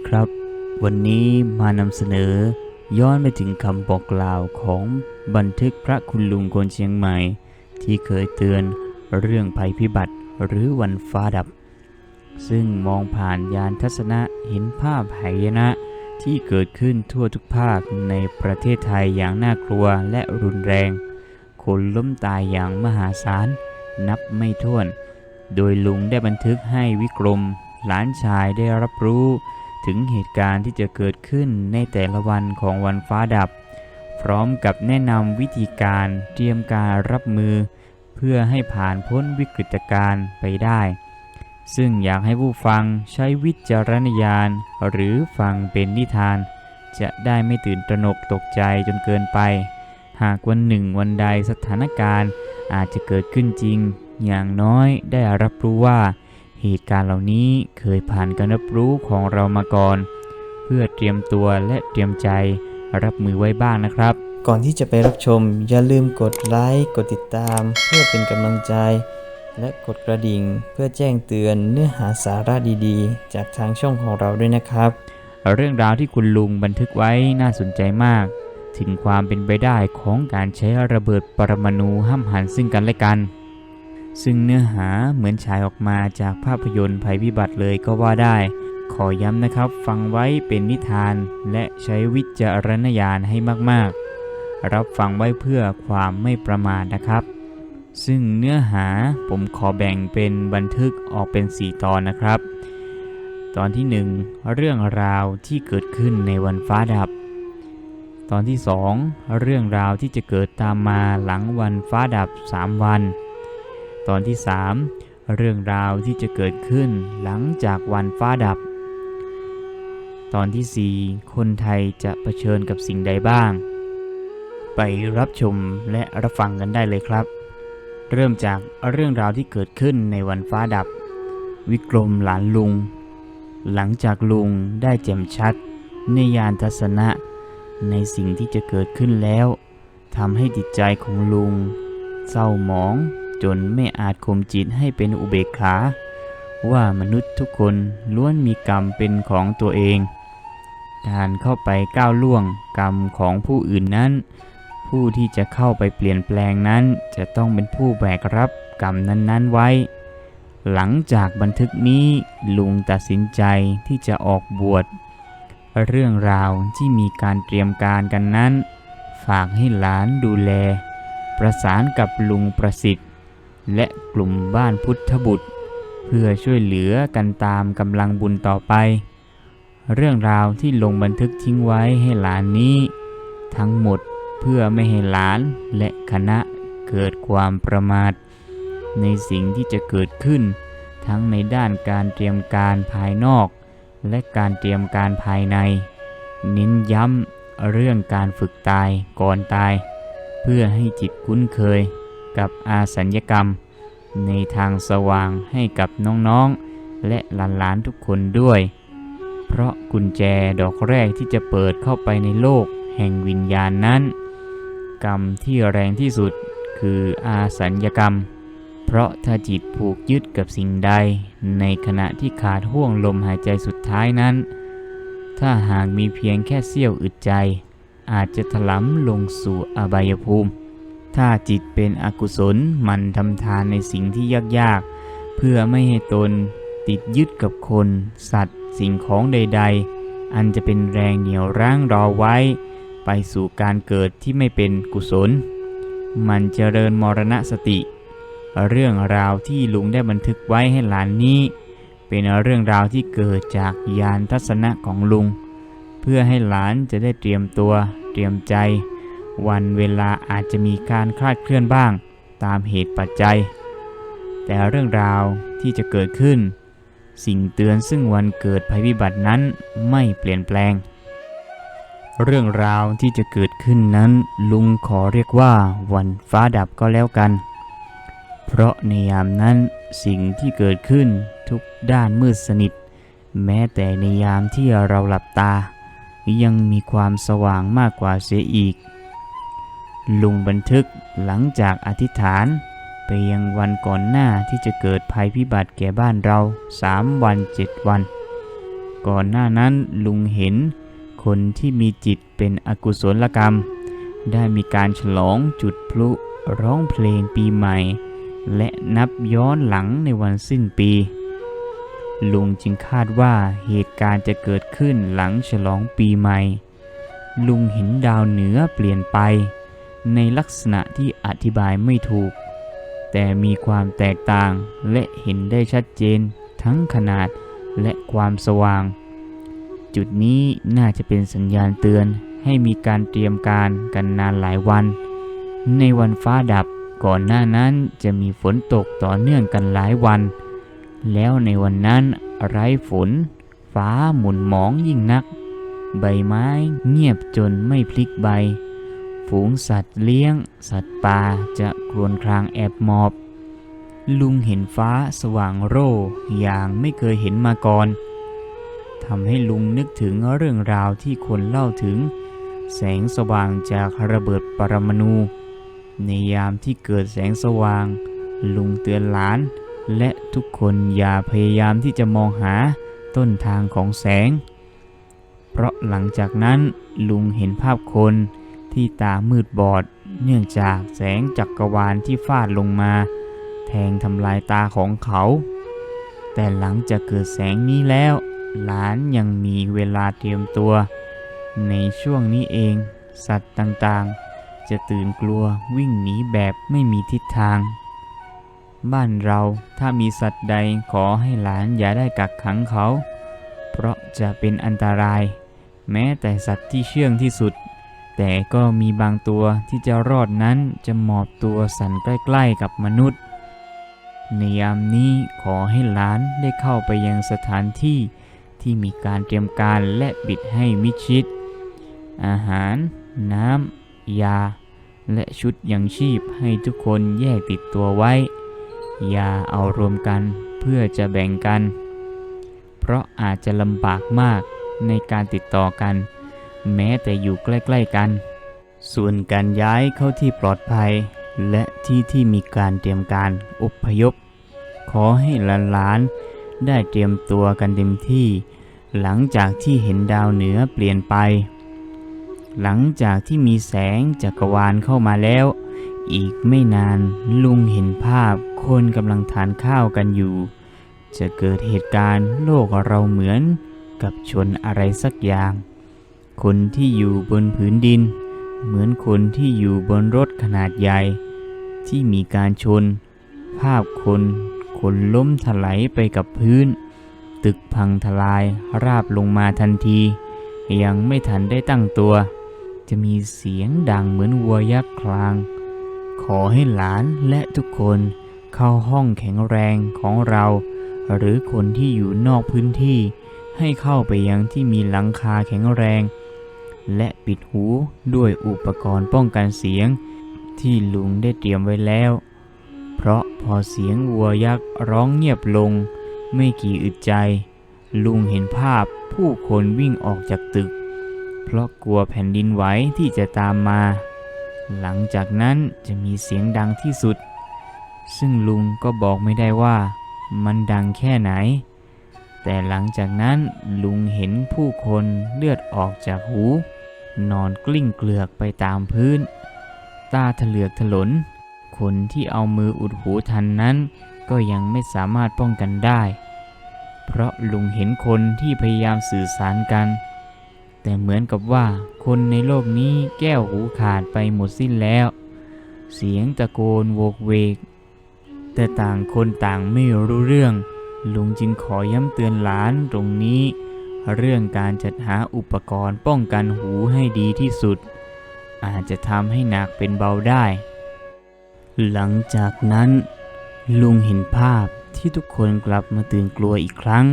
ดีครับ วันนี้มานำเสนอ ย้อนไปถึงคำบอกกล่าวของบันทึกพระคุณลุงคนเชียงใหม่ ที่เคยเตือนเรื่องภัยพิบัติหรือวันฟ้าดับ ซึ่งมองผ่านยานทัศนะเห็นภาพหายนะ ที่เกิดขึ้นทั่วทุกภาคในประเทศไทยอย่างน่ากลัวและรุนแรง คนล้มตายอย่างมหาศาล นับไม่ถ้วน โดยลุงได้บันทึกให้วิกรมหลานชายได้รับรู้ ถึงเหตุการณ์ที่จะเกิดขึ้นในแต่ละวันของวันฟ้าดับ พร้อมกับแนะนำวิธีการเตรียมการรับมือ เพื่อให้ผ่านพ้นวิกฤตการณ์ไปได้ ซึ่งอยากให้ผู้ฟังใช้วิจารณญาณหรือฟังเป็นนิทาน จะได้ไม่ตื่นตระหนกตกใจจนเกินไป หากวันหนึ่งวันใดสถานการณ์อาจจะเกิดขึ้นจริง อย่างน้อยได้รับรู้ว่า เหตุการณ์เหล่านี้เคยผ่านการรับรู้ของเรามาก่อน เพื่อเตรียมตัวและเตรียมใจรับมือไว้บ้างนะครับ ก่อนที่จะไปรับชม อย่าลืมกดไลค์กดติดตาม เพื่อเป็นกำลังใจ และกดกระดิ่ง เพื่อแจ้งเตือนเนื้อหาสาระดีๆ จากทางช่องของเราด้วยนะครับ เรื่องราวที่คุณลุงบันทึกไว้น่าสนใจมาก ถึงความเป็นไปได้ของการใช้ระเบิดปรมาณูห้ำหันซึ่งกันและกัน ซึ่งเนื้อหาเหมือนฉายออกมาจากภาพยนตร์ภัยพิบัติเลยก็ว่าได้ ขอย้ำนะครับ ฟังไว้เป็นนิทานและใช้วิจารณญาณให้มากๆ รับฟังไว้เพื่อความไม่ประมาทนะครับ ซึ่งเนื้อหาผมขอแบ่งเป็นบันทึกออกเป็น 4 ตอนนะครับ ตอนที่ 1 เรื่องราวที่เกิดขึ้นในวันฟ้าดับ ตอนที่ 2 เรื่องราวที่จะเกิดตามมาหลังวันฟ้าดับ 3 วัน ตอนที่ 3 เรื่องราวที่จะเกิดขึ้นหลังจากวันฟ้าดับ ตอนที่ 4 คนไทยจะเผชิญกับสิ่งใดบ้าง ไปรับชมและรับฟังกันได้เลยครับ เริ่มจากเรื่องราวที่เกิดขึ้นในวันฟ้าดับ วิกรมหลานลุง หลังจากลุงได้แจ่มชัด ในยานทัศนะ ในสิ่งที่จะเกิดขึ้นแล้วทำให้จิตใจของลุงเศร้าหมอง จนไม่อาจข่มจิตให้เป็นอุเบกขา ว่ามนุษย์ทุกคนล้วนมีกรรมเป็นของตัวเอง การเข้าไปก้าวล่วงกรรมของผู้อื่นนั้น ผู้ที่จะเข้าไปเปลี่ยนแปลงนั้น จะต้องเป็นผู้แบกรับกรรมนั้นๆไว้ หลังจากบันทึกนี้ลุงตัดสินใจที่จะออกบวชเรื่องราวที่มีการเตรียมการกันนั้น ฝากให้หลานดูแล ประสานกับลุงประสิทธิ์ และกลุ่มบ้านพุทธบุตร เพื่อช่วยเหลือกันตามกำลังบุญต่อไป เรื่องราวที่ลงบันทึกทิ้งไว้ให้หลานนี้ ทั้งหมดเพื่อไม่ให้หลานและคณะเกิดความประมาท ในสิ่งที่จะเกิดขึ้น ทั้งในด้านการเตรียมการภายนอก และการเตรียมการภายใน เน้นย้ำเรื่องการฝึกตายก่อนตาย เพื่อให้จิตคุ้นเคย กับอาสัญญกรรม ในทางสว่างให้กับน้องๆ และหลานๆทุกคนด้วย เพราะกุญแจดอกแรกที่จะเปิดเข้าไปในโลกแห่งวิญญาณนั้น กรรมที่แรงที่สุดคืออาสัญญกรรม เพราะถ้าจิตผูกยึดกับสิ่งใด ในขณะที่ขาดห่วงลมหายใจสุดท้ายนั้น ถ้าหากมีเพียงแค่เสี้ยวอึดใจ อาจจะถลำลงสู่อบายภูมิ ถ้าจิตเป็นอกุศลมันทำทานในสิ่งที่ยากๆ เพื่อไม่ให้ตนติดยึดกับคน สัตว์ สิ่งของใด ๆ อันจะเป็นแรงเหนี่ยวรั้งรอไว้ ไปสู่การเกิดที่ไม่เป็นกุศล มันเจริญมรณสติ เรื่องราวที่ลุงได้บันทึกไว้ให้หลานนี้ เป็นเรื่องราวที่เกิดจากยานทัศนะของลุง เพื่อให้หลานจะได้เตรียมตัวเตรียมใจ วันเวลาอาจจะมีการคลาดเคลื่อนบ้าง ตามเหตุปัจจัย แต่เรื่องราวที่จะเกิดขึ้น สิ่งเตือนซึ่งวันเกิดภัยพิบัตินั้นไม่เปลี่ยนแปลง เรื่องราวที่จะเกิดขึ้นนั้น ลุงขอเรียกว่าวันฟ้าดับก็แล้วกัน เพราะในยามนั้นสิ่งที่เกิดขึ้นทุกด้านมืดสนิท แม้แต่ในยามที่เราหลับตา ยังมีความสว่างมากกว่าเสียอีก ลุงบันทึกหลังจากอธิษฐานไปยังวันก่อนหน้าที่จะเกิดภัยพิบัติแก่บ้านเราสามวันเจ็ดวัน ก่อนหน้านั้นลุงเห็นคนที่มีจิตเป็นอกุศลกรรม ได้มีการฉลองจุดพลุร้องเพลงปีใหม่ และนับย้อนหลังในวันสิ้นปี ลุงจึงคาดว่าเหตุการณ์จะเกิดขึ้นหลังฉลองปีใหม่ ลุงเห็นดาวเหนือเปลี่ยนไป ในลักษณะที่อธิบายไม่ถูก แต่มีความแตกต่างและเห็นได้ชัดเจนทั้งขนาดและความสว่าง จุดนี้น่าจะเป็นสัญญาณเตือนให้มีการเตรียมการกันนานหลายวัน ในวันฟ้าดับก่อนหน้านั้นจะมีฝนตกต่อเนื่องกันหลายวัน แล้วในวันนั้นไร้ฝน ฟ้าหมุนหมองยิ่งนัก ใบไม้เงียบจนไม่พลิกใบ ฝูงสัตว์เลี้ยง สัตว์ป่าจะครวญครางแอบหมอบ ลุงเห็นฟ้าสว่างโร่อย่างไม่เคยเห็นมาก่อนทำให้ลุงนึกถึงเรื่องราวที่คนเล่าถึง แสงสว่างจากระเบิดปรมาณูในยามที่เกิดแสงสว่าง ลุงเตือนหลาน และทุกคนอย่าพยายามที่จะมองหาต้นทางของแสง เพราะหลังจากนั้นลุงเห็นภาพคน ที่ตามืดบอด เนื่องจากแสงจักรวาลที่ฟาดลงมา แทงทำลายตาของเขา แต่หลังจากเกิดแสงนี้แล้ว หลานยังมีเวลาเตรียมตัว ในช่วงนี้เอง สัตว์ต่างๆ จะตื่นกลัววิ่งหนีแบบไม่มีทิศทาง บ้านเราถ้ามีสัตว์ใดขอให้หลานอย่าได้กักขังเขา เพราะจะเป็นอันตราย แม้แต่สัตว์ที่เชื่องที่สุด แต่ก็มีบางตัวที่จะรอดนั้นจะหมอบตัวสั่นใกล้ๆกับมนุษย์ ในยามนี้ขอให้หลานได้เข้าไปยังสถานที่ที่มีการเตรียมการและปิดให้มิชิด อาหาร น้ำ ยา และชุดยังชีพให้ทุกคนแยกติดตัวไว้ อย่าเอารวมกันเพื่อจะแบ่งกัน เพราะอาจจะลำบากมากในการติดต่อกัน แม้แต่อยู่ใกล้ๆกัน ส่วนการย้ายเข้าที่ปลอดภัย และที่ที่มีการเตรียมการอพยพ ขอให้หลานๆได้เตรียมตัวกันเต็มที่ หลังจากที่เห็นดาวเหนือเปลี่ยนไป หลังจากที่มีแสงจักรวาลเข้ามาแล้ว อีกไม่นานลุงเห็นภาพคนกำลังทานข้าวกันอยู่ จะเกิดเหตุการณ์โลกเราเหมือนกับชนอะไรสักอย่าง คนที่อยู่บนผืนดิน เหมือนคนที่อยู่บนรถขนาดใหญ่ ที่มีการชน ภาพคนคนล้มถลายไปกับพื้น ตึกพังทลายราบลงมาทันที ยังไม่ทันได้ตั้งตัว จะมีเสียงดังเหมือนวัวยักษ์คลาง ขอให้หลานและทุกคนเข้าห้องแข็งแรงของเรา หรือคนที่อยู่นอกพื้นที่ให้เข้าไปยังที่มีหลังคาแข็งแรง และปิดหูด้วยอุปกรณ์ป้องกันเสียง ที่ลุงได้เตรียมไว้แล้ว เพราะพอเสียงวัวยักษ์ร้องเงียบลง ไม่กี่อึดใจ ลุงเห็นภาพผู้คนวิ่งออกจากตึก เพราะกลัวแผ่นดินไหวที่จะตามมา หลังจากนั้นจะมีเสียงดังที่สุด ซึ่งลุงก็บอกไม่ได้ว่า มันดังแค่ไหนแต่หลังจากนั้นลุงเห็นผู้คนเลือดออกจากหู นอนกลิ้งเกลือกไปตามพื้น ตาถลือกถลน คนที่เอามืออุดหูทันนั้น ก็ยังไม่สามารถป้องกันได้ เพราะลุงเห็นคนที่พยายามสื่อสารกัน แต่เหมือนกับว่าคนในโลกนี้แก้วหูขาดไปหมดสิ้นแล้ว เสียงตะโกนโวกเวก แต่ต่างคนต่างไม่รู้เรื่อง ลุงจึงขอย้ำเตือนหลานตรงนี้ เรื่องการจัดหาอุปกรณ์ป้องกันหูให้ดีที่สุด อาจจะทำให้หนักเป็นเบาได้ หลังจากนั้น ลุงเห็นภาพที่ทุกคนกลับมาตื่นกลัวอีกครั้ง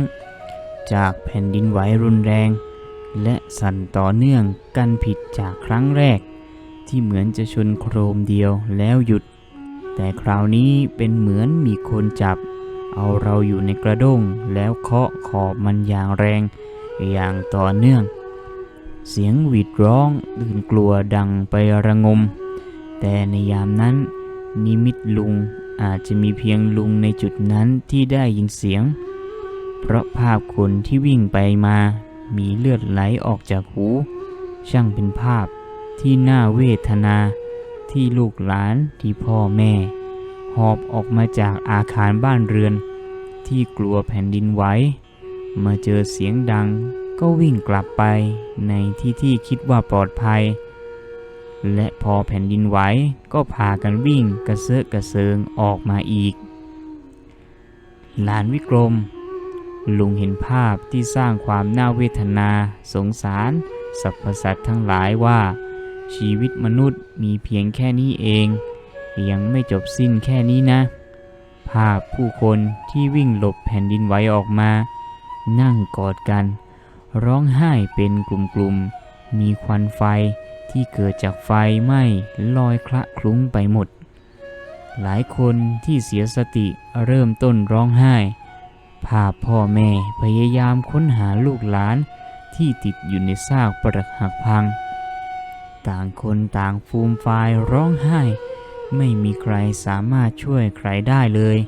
จากแผ่นดินไหวรุนแรง และสั่นต่อเนื่องกันผิดจากครั้งแรก ที่เหมือนจะชนโครมเดียวแล้วหยุด แต่คราวนี้เป็นเหมือนมีคนจับ เอาเราอยู่ในกระด้งแล้วเคาะขอบมันอย่างแรง อย่างต่อเนื่อง เสียงหวีดร้องตื่นกลัวดังไประงม แต่ในยามนั้นนิมิตลุงอาจจะมีเพียงลุงในจุดนั้นที่ได้ยินเสียง เพราะภาพคนที่วิ่งไปมา มีเลือดไหลออกจากหู ช่างเป็นภาพที่น่าเวทนาที่ลูกหลานที่พ่อแม่ หอบออกมาจากอาคารบ้านเรือน ที่กลัวแผ่นดินไหว มาเจอเสียงดังก็วิ่งกลับไปในที่ที่คิดว่าปลอดภัย และพอแผ่นดินไหวก็พากันวิ่งกระเซาะกระเซิงออกมาอีก หลานวิกรม ลุงเห็นภาพที่สร้างความน่าเวทนาสงสารสรรพสัตว์ทั้งหลายว่า ชีวิตมนุษย์มีเพียงแค่นี้เอง ยังไม่จบสิ้นแค่นี้นะ ภาพผู้คนที่วิ่งหลบแผ่นดินไหวออกมา นั่งกอดกัน ร้องไห้เป็นกลุ่มๆ มีควันไฟที่เกิดจากไฟไหม้ลอยคละคลุ้งไปหมด หลายคนที่เสียสติเริ่มต้นร้องไห้ ภาพพ่อแม่พยายามค้นหาลูกหลานที่ติดอยู่ในซากปรักหักพัง ต่างคนต่างฟูมฟายร้องไห้ ไม่มีใครสามารถช่วยใครได้เลย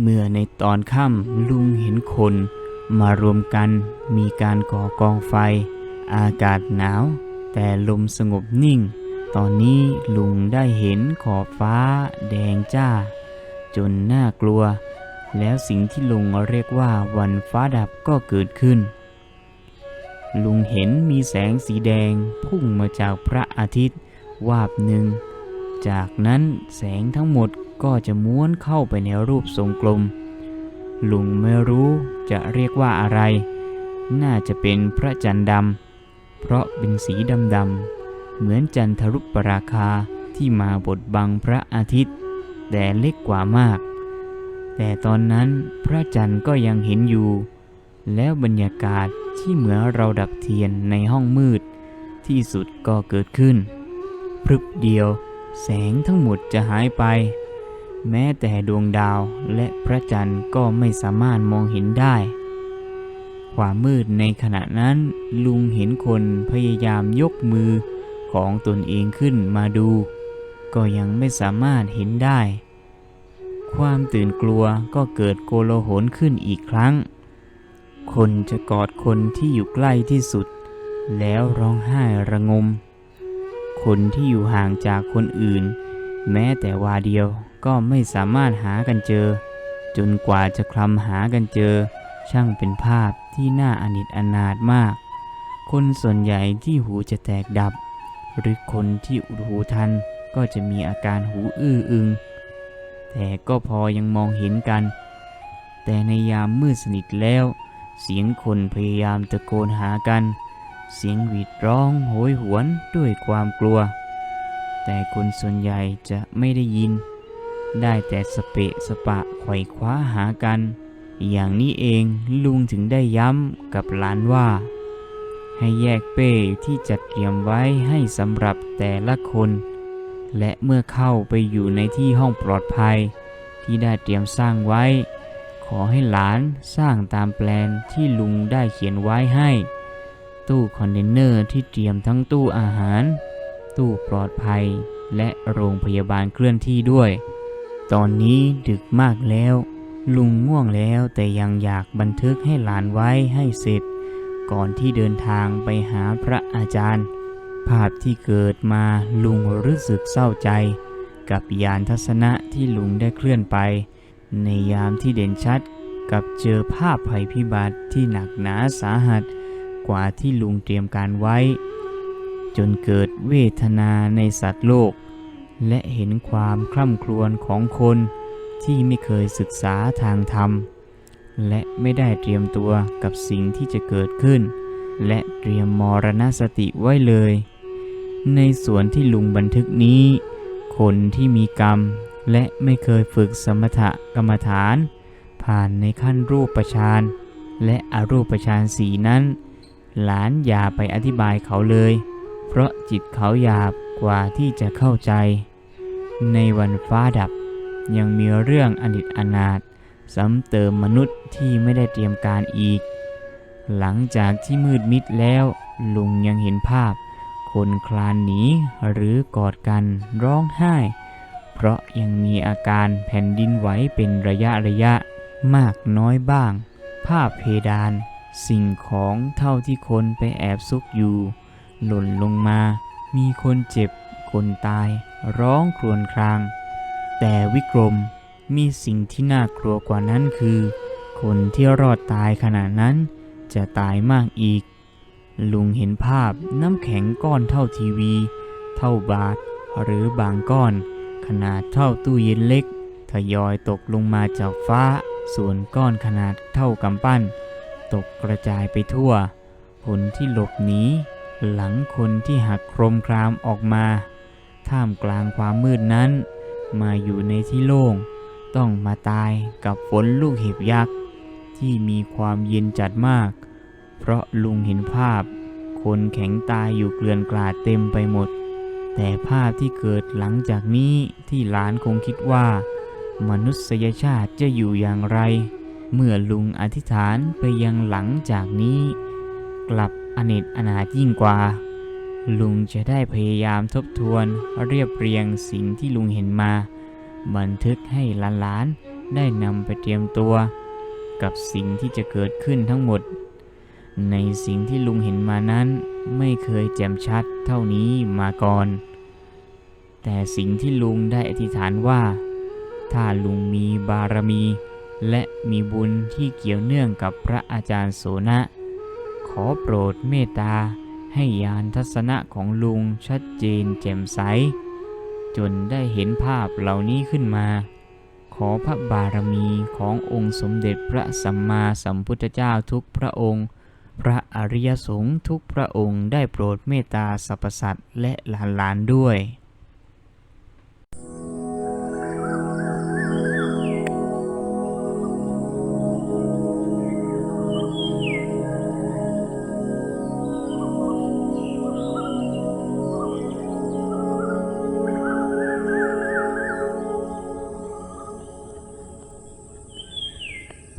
เมื่อในตอนค่ำลุงเห็นคน มารวมกันมีการก่อกองไฟ อากาศหนาว แต่ลมสงบนิ่ง ตอนนี้ลุงได้เห็นขอบฟ้าแดงจ้า จนน่ากลัว แล้วสิ่งที่ลุงเรียกว่าวันฟ้าดับก็เกิดขึ้น ลุงเห็นมีแสงสีแดงพุ่งมาจากพระอาทิตย์ วาบหนึ่ง จากนั้นแสงทั้งหมดก็จะม้วนเข้าไปในรูปทรงกลม ลุงไม่รู้ จะเรียกว่าอะไร น่าจะเป็นพระจันทร์ดำ เพราะเป็นสีดำดำๆ เหมือนจันทรุปปราคาที่มาบดบังพระอาทิตย์ แต่เล็กกว่ามาก แต่ตอนนั้นพระจันทร์ก็ยังเห็นอยู่ แล้วบรรยากาศที่เหมือนเราดับเทียนในห้องมืด ที่สุดก็เกิดขึ้น พรึบเดียว แสงทั้งหมดจะหายไป แม้แต่ดวงดาวและพระจันทร์ก็ไม่สามารถมองเห็นได้ ความมืดในขณะนั้นลุงเห็นคนพยายามยกมือของตนเองขึ้นมาดู ก็ยังไม่สามารถเห็นได้ ความตื่นกลัวก็เกิดโกลโหนขึ้นอีกครั้ง คนจะกอดคนที่อยู่ใกล้ที่สุด แล้วร้องไห้ระงม คนที่อยู่ห่างจากคนอื่น แม้แต่วาเดียว ก็ไม่สามารถหากันเจอ จนกว่าจะคลำหากันเจอ ช่างเป็นภาพที่น่าอนิจอนาถมาก คนส่วนใหญ่ที่หูจะแตกดับ หรือคนที่อุดหูทันก็จะมีอาการหูอื้ออึง แต่ก็พอยังมองเห็นกัน แต่ในยามมืดสนิทแล้ว เสียงคนพยายามตะโกนหากัน เสียงหวีดร้องโหยหวนด้วยความกลัว แต่คนส่วนใหญ่จะไม่ได้ยิน ได้แต่สเปะสปะไขว่คว้าหากัน อย่างนี้เองลุงถึงได้ย้ำกับหลานว่า ให้แยกเป้ที่จัดเตรียมไว้ให้สำหรับแต่ละคน และเมื่อเข้าไปอยู่ในที่ห้องปลอดภัย ที่ได้เตรียมสร้างไว้ ขอให้หลานสร้างตามแปลนที่ลุงได้เขียนไว้ให้ ตู้คอนเทนเนอร์ที่เตรียมทั้งตู้อาหาร ตู้ปลอดภัยและโรงพยาบาลเคลื่อนที่ด้วย ตอนนี้ดึกมากแล้ว ลุงง่วงแล้วแต่ยังอยากบันทึกให้หลานไว้ให้เสร็จ ก่อนที่เดินทางไปหาพระอาจารย์ ภาพที่เกิดมาลุงรู้สึกเศร้าใจ กับยานทัศนะที่ลุงได้เคลื่อนไป ในยามที่เด่นชัดกับเจอภาพภัยพิบัติที่หนักหนาสาหัส กว่าที่ลุงเตรียมการไว้ จนเกิดเวทนาในสัตว์โลก และเห็นความคร่ำครวญของคนที่ไม่เคยศึกษาทางธรรม และไม่ได้เตรียมตัวกับสิ่งที่จะเกิดขึ้น และเตรียมมรณสติไว้เลย ในส่วนที่ลุงบันทึกนี้ คนที่มีกรรม และไม่เคยฝึกสมถกรรมฐาน ผ่านในขั้นรูปฌานและอรูปฌานสีนั้น หลานอย่าไปอธิบายเขาเลย เพราะจิตเขาหยาบกว่าที่จะเข้าใจ ในวันฟ้าดับ ยังมีเรื่องอนิจอนาถซ้ำเติมมนุษย์ที่ไม่ได้เตรียมการอีก หลังจากที่มืดมิดแล้ว ลุงยังเห็นภาพ คนคลานหนีหรือกอดกันร้องไห้ เพราะยังมีอาการแผ่นดินไหวเป็นระยะระยะมากน้อยบ้างผ้าเพดาน สิ่งของเท่าที่คนไปแอบซุกอยู่ หล่นลงมา มีคนเจ็บ คนตาย ร้องครวญคราง แต่วิกรมมีสิ่งที่น่ากลัวกว่านั้นคือ คนที่รอดตายขณะนั้นจะตายมากอีก ลุงเห็นภาพน้ำแข็งก้อนเท่าทีวี เท่าบาทหรือบางก้อน ขนาดเท่าตู้เย็นเล็ก ทยอยตกลงมาจากฟ้า ส่วนก้อนขนาดเท่ากำปั้น ตกกระจายไปทั่วคนที่หลบหนีหลังคนที่หักโครมครามออกมา ท่ามกลางความมืดนั้น มาอยู่ในที่โล่ง ต้องมาตายกับฝนลูกเห็บยักษ์ ที่มีความเย็นจัดมาก เพราะลุงเห็นภาพ คนแข็งตายอยู่เกลื่อนกลาดเต็มไปหมด แต่ภาพที่เกิดหลังจากนี้ที่หลานคงคิดว่า มนุษยชาติจะอยู่อย่างไร เมื่อลุงอธิษฐานไปยังหลังจากนี้ กลับอเนจอนาถยิ่งกว่า ลุงจะได้พยายามทบทวนเรียบเรียงสิ่งที่ลุงเห็นมา บันทึกให้หลานๆได้นำไปเตรียมตัว กับสิ่งที่จะเกิดขึ้นทั้งหมด ในสิ่งที่ลุงเห็นมานั้น ไม่เคยแจ่มชัดเท่านี้มาก่อน แต่สิ่งที่ลุงได้อธิษฐานว่า ถ้าลุงมีบารมี และมีบุญที่เกี่ยวเนื่องกับพระอาจารย์โสนะ ขอโปรดเมตตา ให้ยานทัศนะของลุงชัดเจนแจ่มใส จนได้เห็นภาพเหล่านี้ขึ้นมา ขอพระบารมีขององค์สมเด็จพระสัมมาสัมพุทธเจ้าทุกพระองค์ พระอริยสงฆ์ทุกพระองค์ได้โปรดเมตตาสรรพสัตว์และหลานๆด้วย